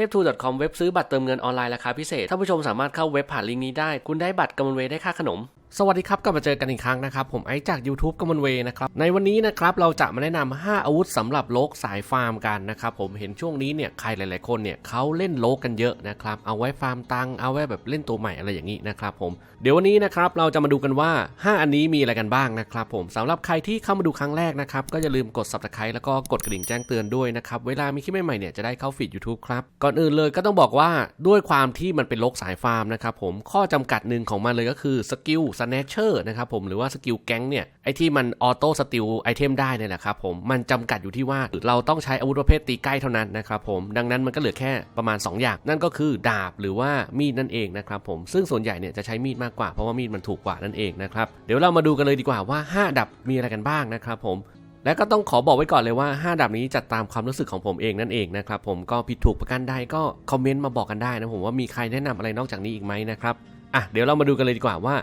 ทปทู .com เว็บซื้อบัตรเติมเงินออนไลน์ราคาพิเศษท่านผู้ชมสามารถเข้าเว็บผ่านลิงก์นี้ได้ คุณได้บัตรกำมลเวได้ค่าขนม สวัสดีครับกลับมาเจอกันอีกครั้งนะครับ ผมไอซ์จาก YouTube กำมลเวย์นะครับ ในวันนี้นะครับเราจะมาแนะนำ5อาวุธสำหรับโลกสายฟาร์มกันนะครับผมเห็นช่วงนี้เนี่ยใครหลายๆคนเนี่ยเขาเล่นโลกกันเยอะนะครับเอาไว้ฟาร์มตังค์เอาไว้แบบเล่นตัวใหม่อะไรอย่างนี้นะครับผมเดี๋ยววันนี้นะครับเราจะมาดูกันว่า 5 อันนี้มีอะไรกันบ้างนะครับผมสำหรับใครที่เข้ามาดูครั้งแรกนะครับก็อย่าลืมกด subscribe แล้วก็กดกระดิ่งแจ้งเตือนด้วยนะครับเวลามีคลิปใหม่ๆเนี่ยจะได้เข้าฟีด YouTube ครับก่อนอื่นเลยก็ต้องบอกว่าด้วยความที่มันเป็นโลกสายฟาร์มนะครับผมข้อจำกัดหนึ่งของมันเลยก็คือสกิลสแนชเชอร์นะครับผมหรือว่าสกิลแก๊งเนี่ยไอที่มันออโต้สติลไอเทมได้เนี่ยนะครับผมมันจำกัดอยู่ที่ว่าเราต้องใช้อาวุธประเภทตีใกล้เท่านั้นนะครับผมดังนั้นมันก็เหลือแค่ประมาณ 2 อย่าง นั่นก็คือดาบหรือว่ามีดนั่นเองนะครับผมซึ่งส่วนใหญ่เนี่ยจะใช้มีดมากกว่าเพราะว่ามีดมันถูกกว่านั่นเองนะครับเดี๋ยวเรามาดูกันเลยดีกว่าว่า 5 ดับมีอะไรกันบ้างนะครับผมและก็ต้องขอบอกไว้ก่อนเลยว่า 5 ดับนี้จัดตามความรู้สึกของผมเองนั่นเองนะครับผมก็ผิดถูกประกันใดก็คอมเมนต์มาบอกกันได้นะผมว่ามีใครแนะนำอะไรนอกจากนี้อีกไหมนะครับอะเดี๋ยวเรามาดูกันเลยดีกว่าว่า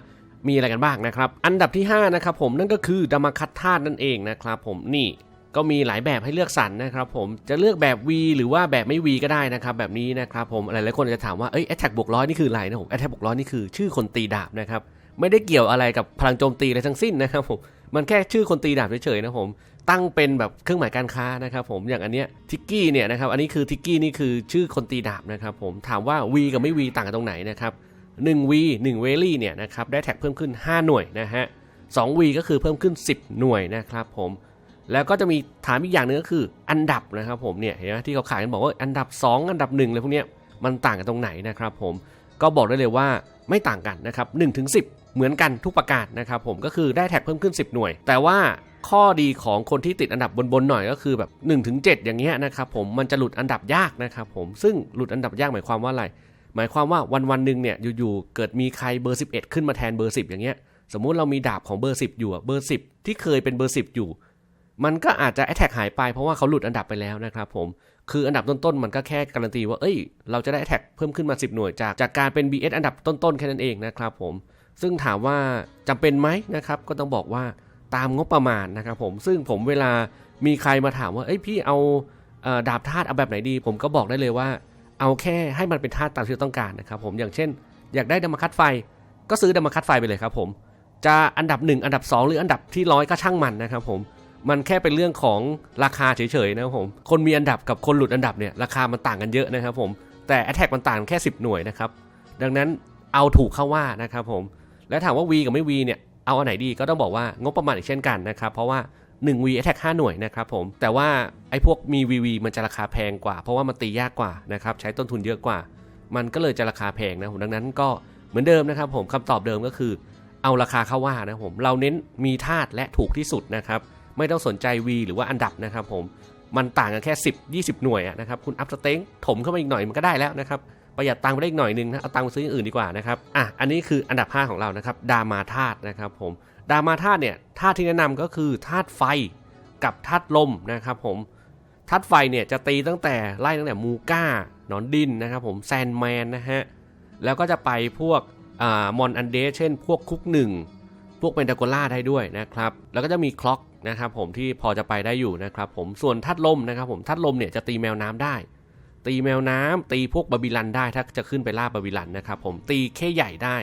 มีอะไรกันบ้างนะครับ อันดับที่5นะครับผมนั่นก็คือดามาคัตธาตุนั่นเองนะครับผมนี่ก็มีหลายแบบให้เลือกสรรนะครับผมจะเลือกแบบ V หรือว่าแบบไม่ V ก็ได้นะครับแบบนี้นะครับผมหลายๆคนจจะถามว่าเอ้ยแอตแทกบวกร้อยนี่คืออะไรนะผมแอตแทกบวกร้อยนี่คือชื่อคนตีดาบนะครับไม่ได้เกี่ยวอะไรกับพลังโจมตีอะไรทั้งสิ้นนะครับผมมันแค่ชื่อคนตีดาบเฉยๆนะผมตั้งเป็นแบบเครื่องหมายการค้านะครับผมอย่างอันเนี้ยทิกกี้เนี่ยนะครับอันนี้คือทิกกี้นี่คือชื่อคนตีดาบนะครับผมถามว่า V กับไม่ V ต่างกันตรงไหนนะครับ 1 V 1 v ลี่เนี่ยนะครับได้แท็กเพิ่มขึ้น 5 หน่วยนะฮะ2 V ก็คือเพิ่มขึ้น 10 หน่วยนะครับผมแล้วก็จะมีถามอีกอย่างหนึงก็คืออันดับนะครับผมเนี่ยเห็นไหมที่เขาขายกันบอกว่าอันดับ 2 อันดับ1เลยพวกนี้มันต่างกันตรงไหนนะครับผมก็บอกได้เลยว่าไม่ต่างกันนะครับ1ถึง10 เหมือนกันทุกประกาศนะครับผมก็คือได้แท็กเพิ่มขึ้น 10 หน่วย แต่ว่าข้อดีของคนที่ติดอันดับบนๆหน่อยก็คือแบบ1ถึง7อย่างเงี้ยนะครับผมมันจะหลุดอันดับยากนะครับผมซึ่งหลุดอันดับยากหมายความว่าอะไร หมายความว่าวันวันหนึ่งเนี่ยอยู่ๆเกิดมีใครเบอร์ 11 ขึ้นมาแทนเบอร์ 10 อย่างเงี้ย สมมุติเรามีดาบของเบอร์ 10 อยู่เบอร์ 10 ที่เคยเป็นเบอร์ 10 อยู่ มันก็อาจจะแอตแทกหายไปเพราะว่าเขาหลุดอันดับไปแล้วนะครับผมคืออันดับต้นๆมันก็แค่การันตีว่าเอ้ยเราจะได้แอตแทกเพิ่มขึ้นมา 10 หน่วยจากจากการเป็น BS อันดับต้นๆแค่นั้นเองนะครับผมซึ่งถามว่าจำเป็นไหมนะครับก็ต้องบอกว่าตามงบประมาณนะครับผมซึ่งผมเวลามีใครมาถามว่าเอ้ยพี่เอาดาบธาตุเอาแบบไหนดี ผมก็บอกได้เลยว่า เอาแค่ให้มันเป็นธาตุตามที่เราต้องการนะครับผมอย่างเช่น อยากได้ดามาคัดไฟ ก็ซื้อดามาคัดไฟไปเลยครับผมจะอันดับ 1 อันดับ 2 หรืออันดับที่ร้อยก็ช่างมันนะครับผมมันแค่เป็นเรื่องของราคาเฉยๆนะครับผมคนมีอันดับกับคนหลุดอันดับเนี่ยราคามันต่างกันเยอะนะครับผมแต่ Attack มันต่างแค่ 10 หน่วยนะครับดังนั้นเอาถูกเข้าว่านะครับผมแล้วถามว่า V กับไม่ V เนี่ยเอาอันไหนดีก็ต้องบอกว่างบประมาณอีกเช่นกันนะครับเพราะว่า 1 V Attack 5 หน่วยนะครับผม แต่ว่าไอ้พวกมี VV มันจะราคาแพงกว่า เพราะว่ามันตียากกว่านะครับ ใช้ต้นทุนเยอะกว่า มันก็เลยจะราคาแพงนะผมดังนั้นก็เหมือนเดิมนะครับผมคำตอบเดิมก็คือ เอาราคาเข้าว่านะผมเราเน้นมีธาตุและถูกที่สุดนะครับไม่ต้องสนใจ V หรือว่าอันดับนะครับผมมันต่างกันแค่ 10 20 หน่วยนะครับคุณอัพสเต็งถมเข้ามาอีกหน่อยมันก็ได้แล้วนะครับประหยัดตังค์ไปได้อีกหน่อยนึงนะเอาตังค์ไปซื้ออย่างอื่นดีกว่านะครับอะอันนี้คืออันดับ 5 ของเรานะครับดามาธาตุนะครับผม ดามาธาตุเนี่ยธาตุที่แนะนำก็คือธาตุไฟกับธาตุลมนะครับผมทัดไฟเนี่ยจะตีตั้งแต่ไล่ตั้งแต่มูก้าหนอนดินนะครับผมแซนแมนนะฮะแล้วก็จะไปพวกมอนอันเดเช่น พวกคุกหนึ่งพวกเปนตาโกล่าได้ด้วยนะครับ แล้วก็จะมีคล็อกนะครับผมที่พอจะไปได้อยู่นะครับผมส่วนทัดลมนะครับผมทัดลมเนี่ยจะตีแมวน้ำได้ ตีแมวน้ำตีพวกบาบิลันได้ถ้าจะขึ้นไปล่าบาบิลันนะครับผมตีแค่ใหญ่ได้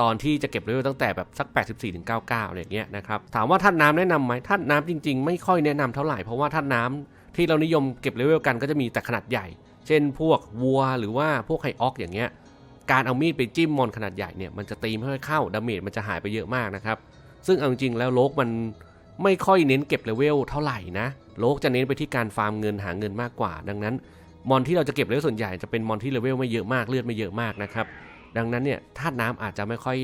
ตอนที่จะเก็บเลเวลตั้งแต่แบบสัก 84ถึง99อะไรอย่างเงี้ยนะครับถามว่าท่านน้ำแนะนำไหมท่านน้ำจริง ๆ ไม่ค่อยแนะนำเท่าไหร่เพราะว่าท่านน้ำที่เรานิยมเก็บเลเวลกันก็จะมีแต่ขนาดใหญ่ เช่นพวกวัวหรือว่าพวกไฮออกอย่างเงี้ยการเอามีดไปจิ้มมอนขนาดใหญ่เนี่ยมันจะตีไม่ค่อยเข้าดาเมจมันจะหายไปเยอะมากนะครับซึ่งเอาจริงๆแล้วโลกมันไม่ค่อยเน้นเก็บเลเวลเท่าไหร่นะโลกจะเน้นไปที่การฟาร์มเงินหาเงินมากกว่า ดังนั้น มอนที่เราจะเก็บเลเวลส่วนใหญ่จะเป็นมอนที่เลเวลไม่เยอะมากเลือดไม่เยอะมากนะครับ ดังนั้นเนี่ยธาตุน้ำอาจจะไม่ค่อย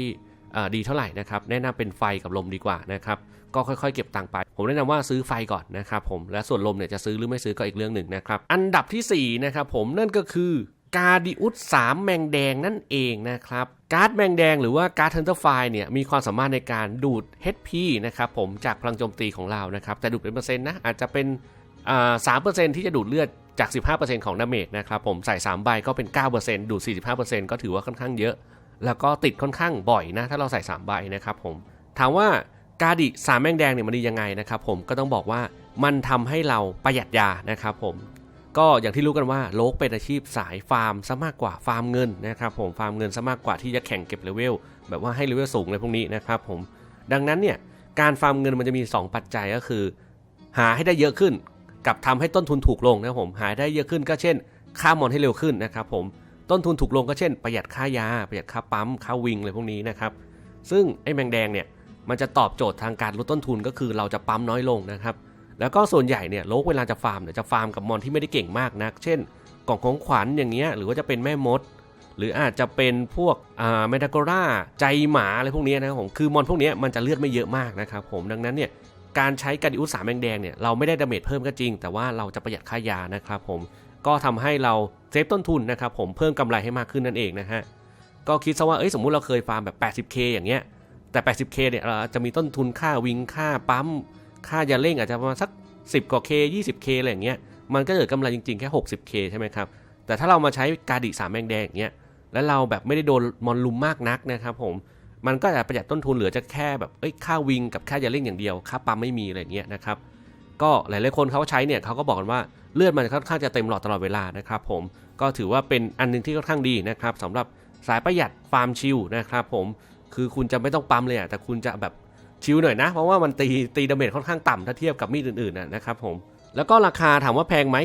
อดีเท่าไหร่นะครับ แนะนำเป็นไฟกับลมดีกว่านะครับ ก็ค่อยๆ เก็บตังค์ไป ผมแนะนำว่าซื้อไฟก่อนนะครับผม และส่วนลมเนี่ยจะซื้อหรือไม่ซื้อก็อีกเรื่องหนึ่งนะครับ อันดับทีสี่4นะครับผมนั่นก็คือกาดิอุส3แมงแดงนั่นเองนะครับ การ์ดแมงแดงหรือว่าการ์ดเทนเตอร์ไฟเนี่ยมีความสามารถในการดูด HP นะครับผมจากพลังโจมตีของเรานะครับ แต่ดูดเป็นเปอร์เซ็นต์นะอาจจะเป็น สามเปอร์เซ็นที่จะดูดเลือดจาก 15%ของดาเมจนะครับผมใส่ 3 ใบก็เป็น 9%ดูด 45%ก็ถือว่าค่อนข้างเยอะ แล้วก็ติดค่อนข้างบ่อยนะ ถ้าเราใส่ 3 ใบนะครับผมถามว่ากาดิสามแมงแดงเนี่ยมันดียังไงนะครับผมก็ต้องบอกว่ามันทำให้เราประหยัดยานะครับผมก็อย่างที่รู้กันว่าโลกเป็นอาชีพสายฟาร์มซะมากกว่าฟาร์มเงินนะครับผมฟาร์มเงินซะมากกว่าที่จะแข่งเก็บเลเวลแบบว่าให้เลเวลสูงอะไรพวกนี้นะครับผมดังนั้นเนี่ยการฟาร์มเงินมันจะมี 2 ปัจจัยก็คือ หาให้ได้เยอะขึ้น กับทำให้ต้นทุนถูกลงนะครับผมหายได้เยอะขึ้นก็เช่น ค่ามอนให้เร็วขึ้นนะครับผมต้นทุนถูกลงก็เช่น ประหยัดค่ายา ประหยัดค่าปั๊มค่าวิงอะไรพวกนี้นะครับซึ่งไอ้แมงแดงเนี่ยมันจะตอบโจทย์ทางการลดต้นทุนก็คือเราจะปั๊มน้อยลงนะครับแล้วก็ส่วนใหญ่เนี่ยโลกเวลาจะฟาร์มเนี่ยจะฟาร์มกับมอนที่ไม่ได้เก่งมากนัก เช่น กล่องของขวัญอย่างเงี้ยหรือว่าจะเป็นแม่มด หรืออาจจะเป็นพวกอ่าเมทาโกราใจหมาอะไรพวกนี้นะครับผมคือมอนพวกนี้มันจะเลือดไม่เยอะมากนะครับผมดังนั้นเนี่ย การใช้การดิอุสสามแมงแดงเนี่ยเราไม่ได้ดาเมจเพิ่มก็จริง แต่ว่าเราจะประหยัดค่ายานะครับผมก็ทำให้เราเซฟต้นทุนนะครับผมเพิ่มกำไรให้มากขึ้นนั่นเองนะฮะก็คิดซะว่าเอ้ยสมมุติเราเคยฟาร์มแบบ 80k อย่างเงี้ยแต่ 80k เนี่ยเราจะมีต้นทุนค่าวิงค่าปั๊มค่ายาเร่งอาจจะประมาณสัก 10กว่า k 20k อะไรอย่างเงี้ยมันก็เกิดกำไรจริงๆ แค่ 60k ใช่ไหมครับ แต่ถ้าเรามาใช้กาดิสามแมงแดงอย่างเงี้ยแล้วเราแบบไม่ได้โดนมอนลุมมากนักนะครับผม มันก็จะประหยัดต้นทุนเหลือจะแค่แบบเอ้ยค่าวิงกับค่ายาเร่งอย่างเดียวค่าปั๊มไม่มีอะไรเงี้ยนะครับก็หลายๆคนเขาใช้เนี่ยเขาก็บอกกันว่าเลือดมันค่อนข้างจะเต็มหลอดตลอดเวลานะครับผมก็ถือว่าเป็นอันหนึงที่ค่อนข้างดีนะครับสำหรับสายประหยัดฟาร์มชิลนะครับผมคือคุณจะไม่ต้องปั๊มเลยอะแต่คุณจะแบบชิลหน่อยนะ เพราะว่ามันตีตีดาเมจค่อนข้างต่ำถ้าเทียบกับมีดอื่นๆนะนะครับผมแล้วก็ราคาถามว่าแพงไหม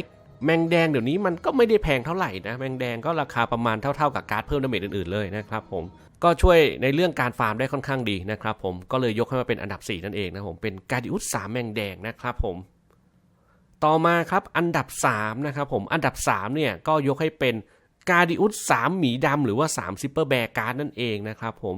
แมงแดงเดี๋ยวนี้มันก็ไม่ได้แพงเท่าไหร่นะแมงแดงก็ราคาประมาณเท่าๆกับการ์ดเพิ่มดาเมจอื่นๆเลยนะครับผม ก็ช่วยในเรื่องการฟาร์มได้ค่อนข้างดีนะครับผมก็เลยยกให้มาเป็นอันดับ 4 นั่นเองนะผมเป็นการดิอุสสามแมงแดงนะครับผมต่อมาครับอันดับ 3 นะครับผมอันดับ 3 เนี่ย ก็ยกให้เป็นกาดิอุส3หมีดำหรือว่า3ซิปเปอร์แบร์การ์ดนั่นเองนะครับผม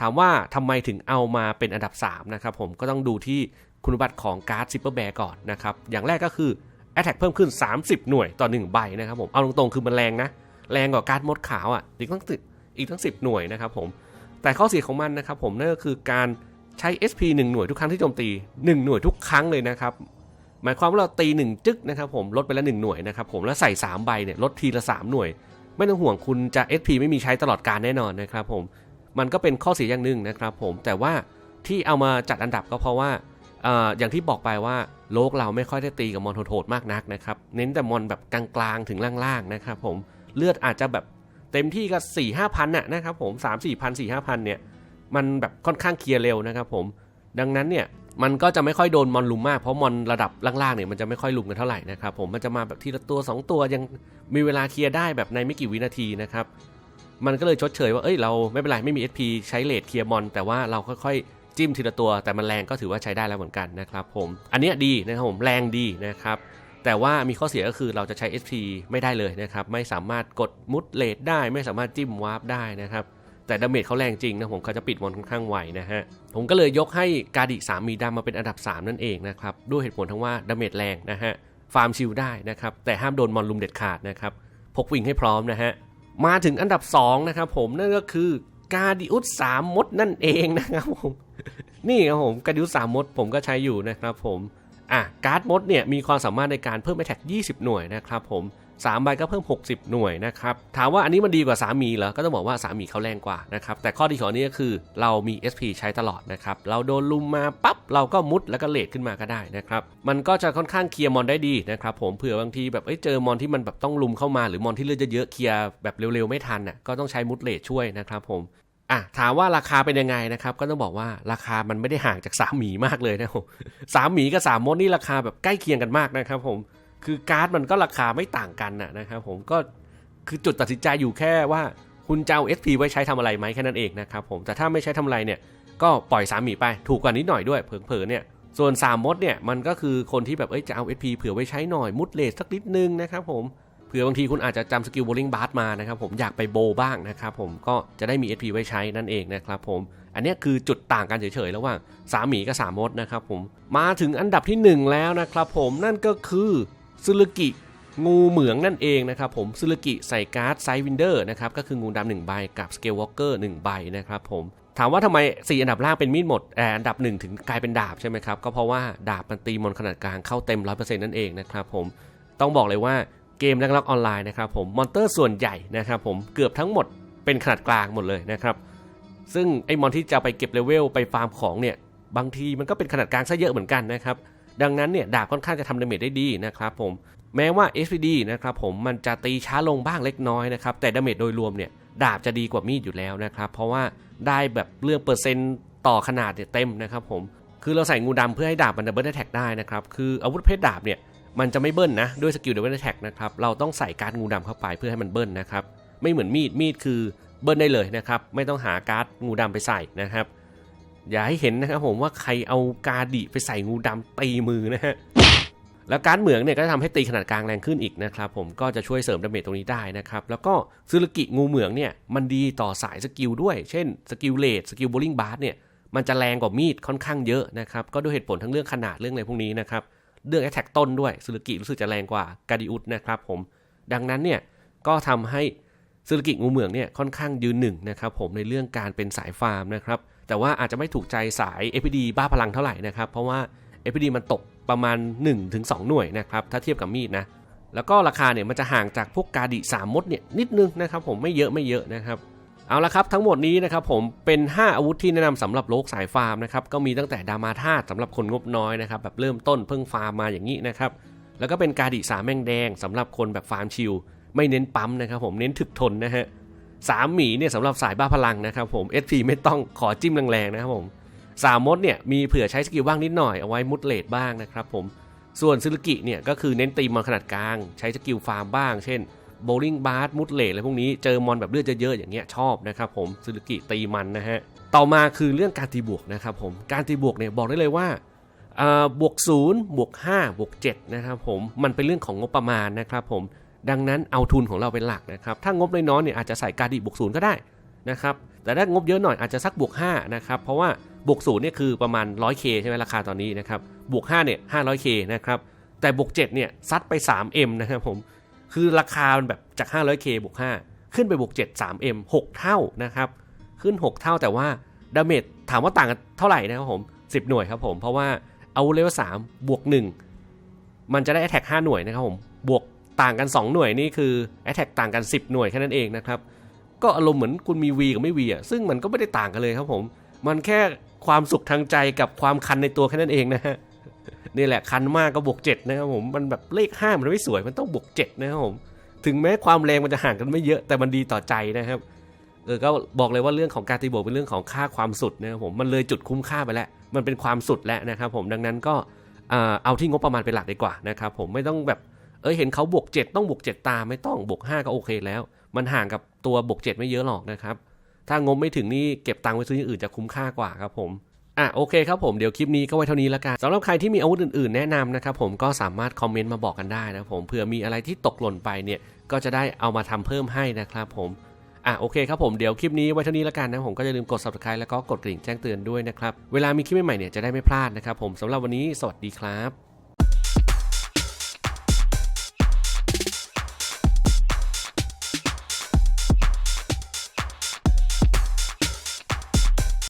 ถามว่าทำไมถึงเอามาเป็นอันดับ 3 นะครับผมก็ต้องดูที่คุณบัติของการ์ดซิปเปอร์แบร์ก่อนนะครับอย่างแรกก็คือ Attack เพิ่มขึ้น 30 หน่วยต่อ 1 ใบนะครับผมเอาตรงๆคือมันแรงนะ แรงกว่าการ์ดมดขาวอะอีกทั้งสิอี อีกทั้ง 10 หน่วยนะครับผม แต่ข้อเสียของมันนะครับผมนั่นก็คือการใช้ SP 1 หน่วยทุกครั้งที่โจมตี 1 หน่วยทุกครั้งเลยนะครับ หมายความว่าเราตี 1 จึ๊กนะครับผมลดไปละ 1 หน่วยนะครับผมแล้วใส่ 3 ใบเนี่ยลดทีละ 3 หน่วย ไม่ต้องห่วงคุณจะ SP ไม่มีใช้ตลอดการแน่นอนนะครับผมมันก็เป็นข้อเสียอย่างหนึ่งนะครับผมแต่ว่าที่เอามาจัดอันดับก็เพราะว่าเอ่ออย่างที่บอกไปว่าโลกเราไม่ค่อยได้ตีกับมอนโหดๆมากนักนะครับ เน้นแต่มอนแบบกลางๆถึงล่างๆนะครับผมเลือดอาจจะแบบ เต็มที่ก็4ี่ห้าพันน่ะนะครับผม3 4 0 0 0 4 5 0 0 0เนี่ยมันแบบค่อนข้างเคลียร์เร็วนะครับผมดังนั้นเนี่ยมันก็จะไม่ค่อยโดนมอนลุมมากเพราะมอนระดับล่างๆเนี่ยมันจะไม่ค่อยลุมกันเท่าไหร่นะครับผมมันจะมาแบบทีละตัว 2 ตัวยังมีเวลาเคลียร์ได้แบบในไม่กี่วินาทีนะครับมันก็เลยชดเชยว่าเอ้ยเราไม่เป็นไรไม่มี SP ใช้เลดเคลียร์มอน แต่ว่าเราค่อยๆจิ้มทีละตัว แต่มันแรงก็ถือว่าใช้ได้แล้วเหมือนกันนะครับผมอันนี้ดีนะครับผมแรงดีนะครับ แต่ว่ามีข้อเสียก็คือเราจะใช้ SP ไม่ได้เลยนะครับ ไม่สามารถกดมุดเลดได้ ไม่สามารถจิ้มวาร์ปได้นะครับ แต่ดาเมจเขาแรงจริงนะผมเขาจะปิดมอนค่อนข้างไวนะฮะ ผมก็เลยยกให้กาดิสามมีดำมาเป็นอันดับ 3 นั่นเองนะครับ ด้วยเหตุผลทั้งว่าดาเมจแรงนะฮะ ฟาร์มชิลได้นะครับ แต่ห้ามโดนมอนลุมเด็ดขาดนะครับ พกวิ่งให้พร้อมนะฮะ มาถึงอันดับ2นะครับผมนั่นก็คือกาดิอุสสามมดนั่นเองนะครับผม นี่ครับผมกาดิอุสสามมดผมก็ใช้อยู่นะครับผม อะการ์ดมดเนี่ยมีความสามารถในการเพิ่ม Attack 20 หน่วยนะครับผม3ใบก็เพิ่ม 60 หน่วยนะครับ ถามว่าอันนี้มันดีกว่าสามีเหรอ ก็ต้องบอกว่าสามีเขาแรงกว่านะครับ แต่ข้อดีของนี้ก็คือเรามี SP ใช้ตลอดนะครับ เราโดนลุมมาปั๊บ เราก็มุดแล้วก็เลดขึ้นมาก็ได้นะครับ มันก็จะค่อนข้างเคลียร์มอนได้ดีนะครับผม เผื่อบางทีแบบเเจอมอนที่มันแบบต้องลุมเข้ามาหรือมอนที่เลือดเยอะๆเคลียร์แบบเร็วๆไม่ทันน่ะ ก็ต้องใช้มุดเลดช่วยนะครับผม อะถามว่าราคาเป็นยังไงนะครับ ก็ต้องบอกว่าราคามันไม่ได้ห่างจากสามหมีมากเลยนะผมสามหมีกับสามมดนี่ราคาแบบใกล้เคียงกันมากนะครับ ผมคือการ์ดมันก็ราคาไม่ต่างกันนะนะครับ ผมก็คือจุดตัดสินใจอยู่แค่ว่าคุณจะเอา SP ไว้ใช้ทำอะไรไหมแค่นั้นเองนะครับผมแต่ถ้าไม่ใช้ทำอะไรเนี่ย ก็ปล่อยสามหมีไปถูกกว่านิดหน่อยด้วยเผลอๆเนี่ยส่วน3มดเนี่ยมันก็คือคนที่แบบเอ้ยจะเอา SP เผื่อไว้ใช้หน่อยมุดเลสสักนิดนึงนะครับผม เผื่อบางทีคุณอาจจะจำสกิลโบลิ่งบาร์มานะครับผมอยากไปโบบ้างนะครับผมก็จะได้มี SP ไว้ใช้นั่นเองนะครับผมอันนี้คือจุดต่างกันเฉยๆระหว่างสามหมีกับสามมดนะครับผมมาถึงอันดับที่ 1 แล้วนะครับผมนั่นก็คือซึลกิงูเหมืองนั่นเองนะครับผมซึลกิใส่การ์ดไซวินเดอร์นะครับก็คืองูดำหนึ่งใบกับสเกลวอลเกอร์หนึ่งใบนะครับผมถามว่าทำไม 4 อันดับล่างเป็นมีดหมดแต่อันดับ 1 ถึงกลายเป็นดาบใช่ไหมครับ ก็เพราะว่าดาบมันตีมอนขนาดกลางเข้าเต็ม 100%นั่นเองนะครับผมต้องบอกเลยว่า เกมแรงล็อกออนไลน์นะครับผมมอนเตอร์ส่วนใหญ่นะครับผมเกือบทั้งหมดเป็นขนาดกลางหมดเลยนะครับซึ่งไอ้มอนที่จะไปเก็บเลเวลไปฟาร์มของเนี่ยบางทีมันก็เป็นขนาดกลางซะเยอะเหมือนกันนะครับดังนั้นเนี่ยดาบค่อนข้างจะทำดาเมจได้ดีนะครับผมแม้ว่า SPD นะครับผมมันจะตีช้าลงบ้างเล็กน้อยนะครับแต่ดาเมจโดยรวมเนี่ยดาบจะดีกว่ามีดอยู่แล้วนะครับเพราะว่าได้แบบเรื่องเปอร์เซ็นต์ต่อขนาดเนี่ยเต็มนะครับผมคือเราใส่งูดำเพื่อให้ดาบมันดับเบิลแท็กได้นะครับคืออาวุธเพชรดาบเนี่ย มันจะไม่เบิ้ลนะ ด้วยสกิลเดับเบิลแท็กนะครับ เราต้องใส่การ์ดงูดำเข้าไปเพื่อให้มันเบิ้ลนะครับ ไม่เหมือนมีด มีดคือเบิ้ลได้เลยนะครับ ไม่ต้องหาการ์ดงูดำไปใส่นะครับ อย่าให้เห็นนะครับผมว่าใครเอากาดิไปใส่งูดำตีมือนะฮะ แล้วการเหมืองเนี่ยก็จะทำให้ตีขนาดกลางแรงขึ้นอีกนะครับผม ก็จะช่วยเสริมดาเมจตรงนี้ได้นะครับ แล้วก็ซูรุกิงูเหมืองเนี่ยมันดีต่อสายสกิลด้วย เช่นสกิลเลดสกิลโบลิ่งบาร์สเนี่ยมันจะแรงกว่ามีดค่อนข้างเยอะนะครับ ก็ด้วยเหตุผลทั้งเรื่องขนาดเรื่องอะไรพวกนี้นะครับ เรื่องแอ t แทกต้นด้วยซูรุกิรู้สึกจะแรงกว่ากาดิอุสนะครับผมดังนั้นเนี่ยก็ทำให้ซูรุกิงูเหมืองเนี่ยค่อนข้างยืนหนึ่งนะครับผมในเรื่องการเป็นสายฟาร์มนะครับแต่ว่าอาจจะไม่ถูกใจสาย FPD บ้าพลังเท่าไหร่นะครับเพราะว่า FPD มันตกประมาณ 1-2 หน่วยนะครับถ้าเทียบกับมีดนะแล้วก็ราคาเนี่ยมันจะห่างจากพวกกาดิ3มดเนี่ยนิดนึงนะครับผมไม่เยอะไม่เยอะนะครับ เอาละครับทั้งหมดนี้นะครับผมเป็น 5 อาวุธที่แนะนำสำหรับโลกสายฟาร์มนะครับก็มีตั้งแต่ดามาธาตุสำหรับคนงบน้อยนะครับแบบเริ่มต้นเพิ่งฟาร์มมาอย่างนี้นะครับแล้วก็เป็นกาดิสามแมงแดงสำหรับคนแบบฟาร์มชิลไม่เน้นปั๊มนะครับผมเน้นถึกทนนะฮะสามหมีเนี่ยสำหรับสายบ้าพลังนะครับผม SP ไม่ต้องขอจิ้มแรงๆนะครับผมสามมดเนี่ยมีเผื่อใช้สกิลบ้างนิดหน่อยเอาไว้มุดเลดบ้างนะครับผมส่วนซึรุกิเนี่ยก็คือเน้นตีมอนขนาดกลาง ใช้สกิลฟาร์มบ้าง เช่น โบลิ่งบาร์มุดเลดอะไรพวกนี้เจอมอนแบบเลือดเยอะๆอย่างเงี้ยชอบนะครับผมซึรุกิตีมันนะฮะต่อมาคือเรื่องการตีบวกนะครับผมการตีบวกเนี่ยบอกได้เลยว่าอ่าบวก0บวก5บวก7นะครับผมมันเป็นเรื่องของงบประมาณนะครับผมดังนั้นเอาทุนของเราเป็นหลักนะครับถ้างบน้อยๆเนี่ยอาจจะใส่การดีบวกศูนย์ก็ได้นะครับแต่ถ้างบเยอะหน่อยอาจจะสักบวก5นะครับเพราะว่าบวกศูนย์เนี่ยคือประมาณ 100k ใช่ไหมราคาตอนนี้นะครับบวก5เนี่ย 500k นะครับแต่บวก7เนี่ยซัดไป 3m นะครับผม คือราคามันแบบจาก 500k บวก5ขึ้นไปบวก7 3m 6 เท่านะครับ ขึ้น 6 เท่าแต่ว่าดาเมจถามว่าต่างกันเท่าไหร่นะครับผม 10 หน่วยครับผมเพราะว่าเอาเลเวล3บวก 1 มันจะได้ attack 5หน่วยนะครับผมบวกต่างกัน 2 หน่วยนี่คือ Attack ต่างกัน 10 หน่วยแค่นั้นเองนะครับก็อารมณ์เหมือนคุณมี V กับไม่ V อะซึ่งมันก็ไม่ได้ต่างกันเลยครับผม มันแค่ความสุขทางใจกับความคันในตัวแค่นั้นเองนะฮะ นี่แหละคันมากก็บวก7นะครับผมมันแบบเลข5มันไม่สวยมันต้องบวก7นะครับผมถึงแม้ความแรงมันจะห่างกันไม่เยอะแต่มันดีต่อใจนะครับเออก็บอกเลยว่าเรื่องของการตีบวกเป็นเรื่องของค่าความสุดนะครับผมมันเลยจุดคุ้มค่าไปแล้ว มันเป็นความสุดแล้วนะครับผมดังนั้นก็เอาที่งบประมาณเป็นหลักดีกว่านะครับผมไม่ต้องแบบเออเห็นเขาบวก 7 ต้องบวก 7 ตามไม่ต้องบวก 5 ก็โอเคแล้ว มันห่างกับตัวบวก 7 ไม่เยอะหรอกนะครับถ้างบไม่ถึงนี่เก็บตังค์ไว้ซื้ออย่างอื่นจะคุ้มค่ากว่าครับผม อะโอเคครับผมเดี๋ยวคลิปนี้ก็ไว้เท่านี้ละกันสำหรับใครที่มีอาวุธอื่นๆแนะนำนะครับผมก็สามารถคอมเมนต์มาบอกกันได้นะผมเผื่อมีอะไรที่ตกหล่นไปเนี่ยก็จะได้เอามาทำเพิ่มให้นะครับผมอะโอเคครับผมเดี๋ยวคลิปนี้ไว้เท่านี้ละกันนะผมก็อย่าลืมกด subscribe แล้วก็กดกริ่งแจ้งเตือนด้วยนะครับเวลามีคลิปใหม่ๆเนี่ยจะได้ไม่พลาดนะครับผมสำหรับวันนี้สวัสดีครับ